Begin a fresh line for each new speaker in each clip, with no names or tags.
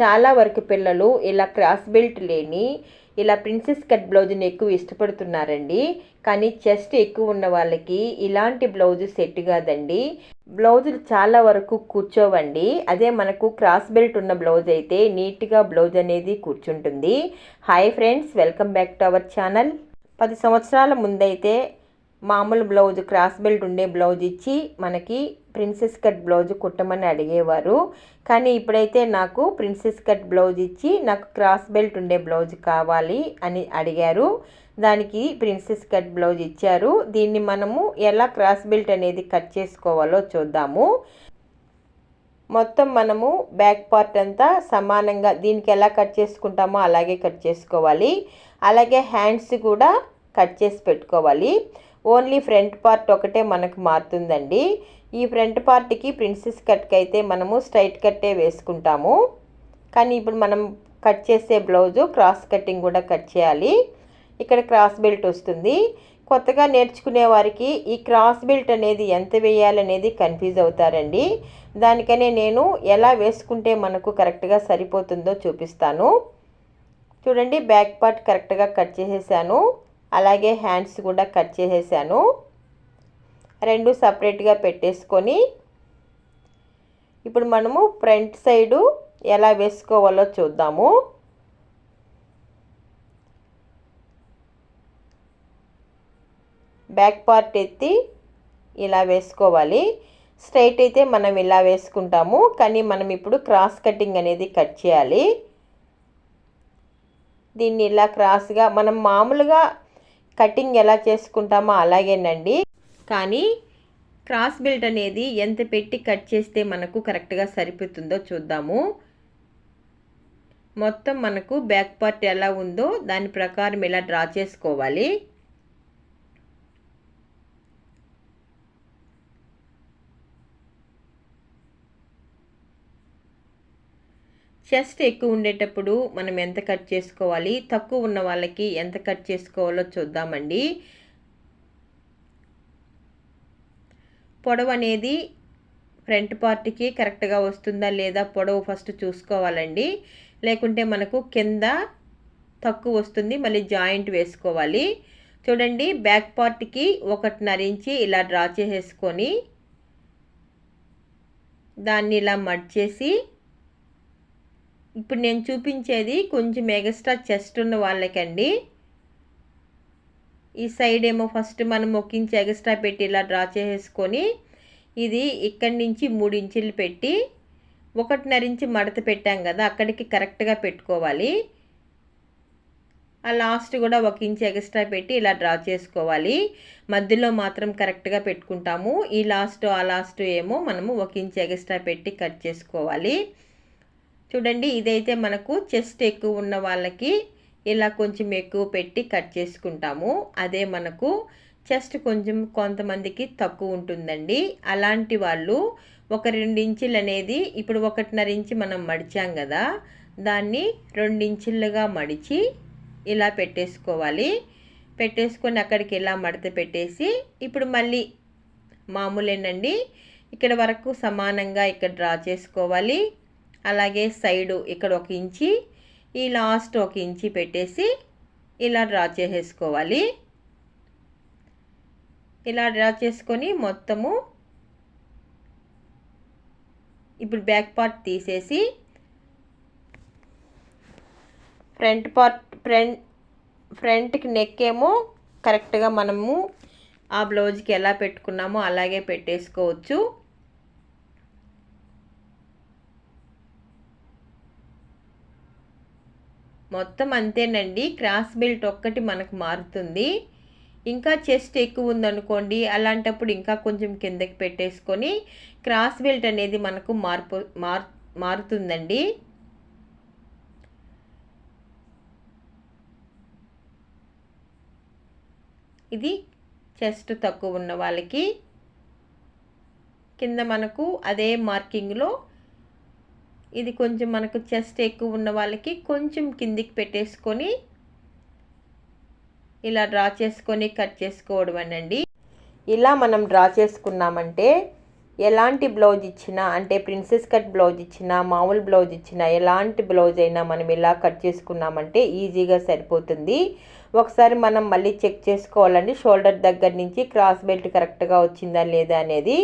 చాలా వరకు పిల్లలు ఇలా క్రాస్ బెల్ట్ లేని ఇలా ప్రిన్సెస్ కట్ బ్లౌజ్ని ఎక్కువ ఇష్టపడుతున్నారండి. కానీ చెస్ట్ ఎక్కువ ఉన్న వాళ్ళకి ఇలాంటి బ్లౌజ్ సెట్ కాదండి. బ్లౌజులు చాలా వరకు కూర్చోవండి. అదే మనకు క్రాస్ బెల్ట్ ఉన్న బ్లౌజ్ అయితే నీట్గా బ్లౌజ్ అనేది కూర్చుంటుంది. Hi friends welcome back to our channel పది సంవత్సరాల ముందైతే మామూలు బ్లౌజ్ క్రాస్ బెల్ట్ ఉండే బ్లౌజ్ ఇచ్చి మనకి ప్రిన్సెస్ కట్ బ్లౌజ్ కుట్టమని అడిగేవారు. కానీ ఇప్పుడైతే నాకు ప్రిన్సెస్ కట్ బ్లౌజ్ ఇచ్చి నాకు క్రాస్ బెల్ట్ ఉండే బ్లౌజ్ కావాలి అని అడిగారు. దానికి ప్రిన్సెస్ కట్ బ్లౌజ్ ఇచ్చారు. దీన్ని మనము ఎలా క్రాస్ బెల్ట్ అనేది కట్ చేసుకోవాలో చూద్దాము. మొత్తం మనము బ్యాక్ పార్ట్ అంతా సమానంగా దీనికి ఎలా కట్ చేసుకుంటామో అలాగే కట్ చేసుకోవాలి. అలాగే హ్యాండ్స్ కూడా కట్ చేసి పెట్టుకోవాలి. ఓన్లీ ఫ్రంట్ పార్ట్ ఒకటే మనకు మారుతుందండి. ఈ ఫ్రంట్ పార్ట్కి ప్రిన్సెస్ కట్కి అయితే మనము స్ట్రైట్ కట్టే వేసుకుంటాము. కానీ ఇప్పుడు మనం కట్ చేసే బ్లౌజు క్రాస్ కటింగ్ కూడా కట్ చేయాలి. ఇక్కడ క్రాస్ బెల్ట్ వస్తుంది. కొత్తగా నేర్చుకునే వారికి ఈ క్రాస్ బెల్ట్ అనేది ఎంత వేయాలనేది కన్ఫ్యూజ్ అవుతారండి. దానికనే నేను ఎలా వేసుకుంటే మనకు కరెక్ట్గా సరిపోతుందో చూపిస్తాను. చూడండి బ్యాక్ పార్ట్ కరెక్ట్గా కట్ చేసేసాను. అలాగే హ్యాండ్స్ కూడా కట్ చేసేసాను. రెండు సపరేట్గా పెట్టేసుకొని ఇప్పుడు మనము ఫ్రంట్ సైడు ఎలా వేసుకోవాలో చూద్దాము. బ్యాక్ పార్ట్ ఎత్తి ఇలా వేసుకోవాలి. స్ట్రైట్ అయితే మనం ఇలా వేసుకుంటాము కానీ మనం ఇప్పుడు క్రాస్ కటింగ్ అనేది కట్ చేయాలి. దీన్ని ఇలా క్రాస్గా మనం మామూలుగా కటింగ్ ఎలా చేసుకుంటామో అలాగేనండి. కానీ క్రాస్ బెల్ట్ అనేది ఎంత పెట్టి కట్ చేస్తే మనకు కరెక్ట్గా సరిపోతుందో చూద్దాము. మొత్తం మనకు బ్యాక్ పార్ట్ ఎలా ఉందో దాని ప్రకారం ఇలా డ్రా చేసుకోవాలి. చెస్ట్ ఎక్కువ ఉండేటప్పుడు మనం ఎంత కట్ చేసుకోవాలి? తక్కువ ఉన్న వాళ్ళకి ఎంత కట్ చేసుకోవాలో చూద్దామండి. పొడవు అనేది ఫ్రంట్ పార్ట్కి కరెక్ట్గా వస్తుందా లేదా పొడవు ఫస్ట్ చూసుకోవాలండి. లేకుంటే మనకు కింద తక్కువ వస్తుంది మళ్ళీ జాయింట్ వేసుకోవాలి. చూడండి బ్యాక్ పార్ట్కి ఒకటిన్నర ఇంచి ఇలా డ్రా చేసేసుకొని దాన్ని ఇలా మడ్చేసి ఇప్పుడు నేను చూపించేది కొంచెం ఎగస్ట్రా చెస్ట్ ఉన్న వాళ్ళకండి. ఈ సైడ్ ఏమో ఫస్ట్ మనం ఒక ఇంచ్ ఎక్స్ట్రా పెట్టి ఇలా డ్రా చేసేసుకొని ఇది ఇక్కడి నుంచి మూడు ఇంచులు పెట్టి ఒకటిన్నర ఇంచు మడత పెట్టాం కదా అక్కడికి కరెక్ట్గా పెట్టుకోవాలి. ఆ లాస్ట్ కూడా ఒక ఇంచ్ ఎక్స్ట్రా పెట్టి ఇలా డ్రా చేసుకోవాలి. మధ్యలో మాత్రం కరెక్ట్గా పెట్టుకుంటాము. ఈ లాస్ట్ ఆ లాస్ట్ ఏమో మనము ఒక ఇంచ్ ఎక్స్ట్రా పెట్టి కట్ చేసుకోవాలి. చూడండి ఇదైతే మనకు చెస్ట్ ఎక్కువ ఉన్న వాళ్ళకి ఇలా కొంచెం ఎక్కువ పెట్టి కట్ చేసుకుంటాము. అదే మనకు చెస్ట్ కొంచెం కొంతమందికి తక్కువ ఉంటుందండి. అలాంటి వాళ్ళు ఒక రెండు ఇంచులు అనేది ఇప్పుడు ఒకటిన్నర ఇంచు మనం మడిచాం కదా దాన్ని రెండు ఇంచులుగా మడిచి ఇలా పెట్టేసుకోవాలి. పెట్టేసుకొని అక్కడికి ఇలా మడత పెట్టేసి ఇప్పుడు మళ్ళీ మామూలేనండి. ఇక్కడ వరకు సమానంగా ఇక్కడ డ్రా చేసుకోవాలి. అలాగే సైడు ఇక్కడ ఒక ఇంచి ఈ లాస్ట్ ఒక ఇంచి పెట్టేసి ఇలా డ్రా చేసేసుకోవాలి. ఇలా డ్రా చేసుకొని మొత్తము ఇప్పుడు బ్యాక్ పార్ట్ తీసేసి ఫ్రంట్ పార్ట్ ఫ్రంట్ ఫ్రంట్కి నెక్ ఏమో కరెక్ట్గా మనము ఆ బ్లౌజ్కి ఎలా పెట్టుకున్నామో అలాగే పెట్టేసుకోవచ్చు. మొత్తం అంతేనండి. క్రాస్ బెల్ట్ ఒక్కటి మనకు మారుతుంది. ఇంకా చెస్ట్ ఎక్కువ ఉందనుకోండి అలాంటప్పుడు ఇంకా కొంచెం కిందకి పెట్టేసుకొని క్రాస్ బెల్ట్ అనేది మనకు మార్పు మార్ మారుతుందండి. ఇది చెస్ట్ తక్కువ ఉన్న వాళ్ళకి. కింద మనకు అదే మార్కింగ్లో ఇది కొంచెం మనకు చెస్ట్ ఎక్కువ ఉన్న వాళ్ళకి కొంచెం కిందికి పెట్టేసుకొని ఇలా డ్రా చేసుకొని కట్ చేసుకోవడం అండి ఇలా మనం డ్రా చేసుకున్నామంటే ఎలాంటి బ్లౌజ్ ఇచ్చినా అంటే ప్రిన్సెస్ కట్ బ్లౌజ్ ఇచ్చినా మామూలు బ్లౌజ్ ఇచ్చినా ఎలాంటి బ్లౌజ్ అయినా మనం ఇలా కట్ చేసుకున్నామంటే ఈజీగా సరిపోతుంది. ఒకసారి మనం మళ్ళీ చెక్ చేసుకోవాలండి షోల్డర్ దగ్గర నుంచి క్రాస్ బెల్ట్ కరెక్ట్గా వచ్చిందా లేదా అనేది.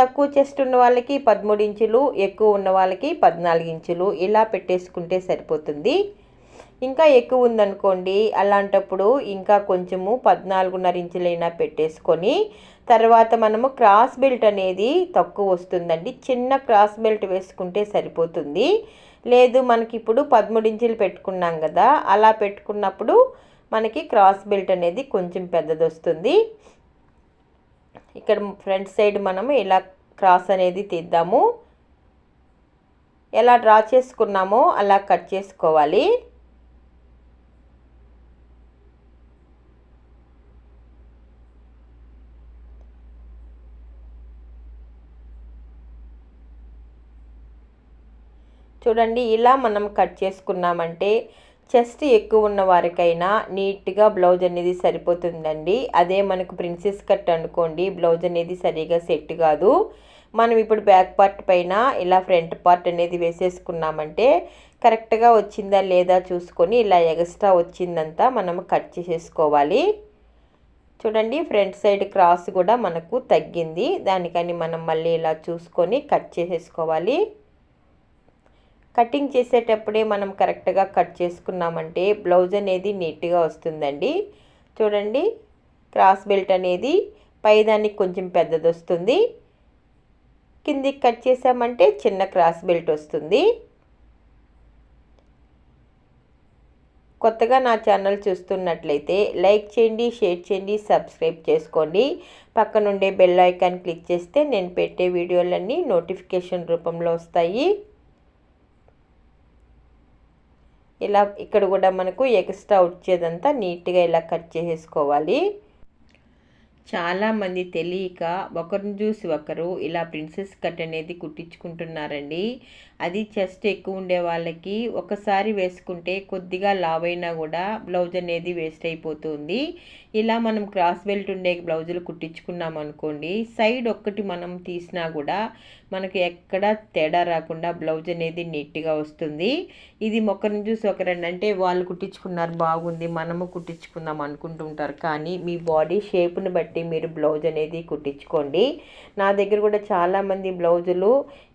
తక్కువ చెస్ట్ ఉన్న వాళ్ళకి పదమూడు ఇంచులు ఎక్కువ ఉన్న వాళ్ళకి పద్నాలుగు ఇంచులు. ఇలా పెట్టేసుకుంటే సరిపోతుంది. ఇంకా ఎక్కువ ఉందనుకోండి అలాంటప్పుడు ఇంకా కొంచెము పద్నాలుగున్నర ఇంచులైనా పెట్టేసుకొని తర్వాత మనము క్రాస్ బెల్ట్ అనేది తక్కువ వస్తుందండి. చిన్న క్రాస్ బెల్ట్ వేసుకుంటే సరిపోతుంది. లేదు మనకి ఇప్పుడు పదమూడు ఇంచులు పెట్టుకున్నాం కదా అలా పెట్టుకున్నప్పుడు మనకి క్రాస్ బెల్ట్ అనేది కొంచెం పెద్దది వస్తుంది ఇక్కడ ఫ్రంట్ సైడ్ మనము ఇలా క్రాస్ అనేది తీద్దాము. ఎలా డ్రా చేసుకున్నామో అలా కట్ చేసుకోవాలి. చూడండి ఇలా మనం కట్ చేసుకున్నామంటే చెస్ట్ ఎక్కువ ఉన్న వారికైనా నీట్గా బ్లౌజ్ అనేది సరిపోతుందండి. అదే మనకు ప్రిన్సెస్ కట్ అనుకోండి బ్లౌజ్ అనేది సరిగా సెట్ కాదు. మనం ఇప్పుడు బ్యాక్ పార్ట్ పైన ఇలా ఫ్రంట్ పార్ట్ అనేది వేసేసుకున్నామంటే కరెక్ట్గా వచ్చిందా లేదా చూసుకొని ఇలా ఎక్స్ట్రా వచ్చిందంతా మనం కట్ చేసేసుకోవాలి. చూడండి ఫ్రంట్ సైడ్ క్రాస్ కూడా మనకు తగ్గింది. దానికని మనం మళ్ళీ ఇలా చూసుకొని కట్ చేసేసుకోవాలి. కటింగ్ చేసేటప్పుడే మనం కరెక్ట్గా కట్ చేసుకున్నామంటే బ్లౌజ్ అనేది నీట్గా వస్తుందండి. చూడండి క్రాస్ బెల్ట్ అనేది పైదానికి కొంచెం పెద్దది వస్తుంది కిందికి కట్ చేసామంటే చిన్న క్రాస్ బెల్ట్ వస్తుంది. కొత్తగా నా ఛానల్ చూస్తున్నట్లయితే లైక్ చేయండి షేర్ చేయండి సబ్స్క్రైబ్ చేసుకోండి. పక్కనుండే బెల్ ఐకాన్ క్లిక్ చేస్తే నేను పెట్టే వీడియోలన్నీ నోటిఫికేషన్ రూపంలో వస్తాయి. ఇలా ఇక్కడ కూడా మనకు ఎక్స్ట్రా వచ్చేదంతా నీట్గా ఇలా కట్ చేసేసుకోవాలి. చాలామంది తెలియక ఒకరిని చూసి ఒకరు ఇలా ప్రిన్సెస్ కట్ అనేది కుట్టించుకుంటున్నారండి. అది చెస్ట్ ఎక్కువ ఉండే వాళ్ళకి ఒకసారి వేసుకుంటే కొద్దిగా లావైనా కూడా బ్లౌజ్ అనేది వేస్ట్ అయిపోతుంది. ఇలా మనం క్రాస్ బెల్ట్ ఉండే బ్లౌజులు కుట్టించుకున్నాం అనుకోండి సైడ్ ఒక్కటి మనం తీసినా కూడా మనకి ఎక్కడ తేడా రాకుండా బ్లౌజ్ అనేది నీట్గా వస్తుంది. ఇది ఒకరిని చూసి ఒకరండి అంటే వాళ్ళు కుట్టించుకున్నారు బాగుంది మనము కుట్టించుకుందాం అనుకుంటుంటారు. కానీ మీ బాడీ షేప్ని బట్టి మీరు బ్లౌజ్ అనేది కుట్టించుకోండి. నా దగ్గర కూడా చాలామంది బ్లౌజులు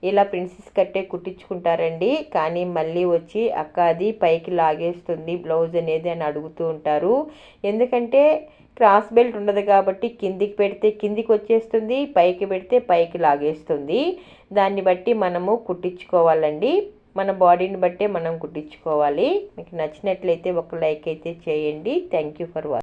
ఇలా ప్రిన్సెస్ కట్టే కుట్టించుకుంటారండి కానీ మళ్ళీ వచ్చి అక్క అది పైకి లాగేస్తుంది బ్లౌజ్ అనేది అని అడుగుతూ ఉంటారు. ఎందుకంటే క్రాస్ బెల్ట్ ఉండదు కాబట్టి కిందికి పెడితే కిందికి వచ్చేస్తుంది పైకి పెడితే పైకి లాగేస్తుంది. దాన్ని బట్టి మనము కుట్టించుకోవాలండి. మన బాడీని బట్టే మనం కుట్టించుకోవాలి. మీకు నచ్చినట్లయితే ఒక లైక్ అయితే చేయండి. Thank you for watching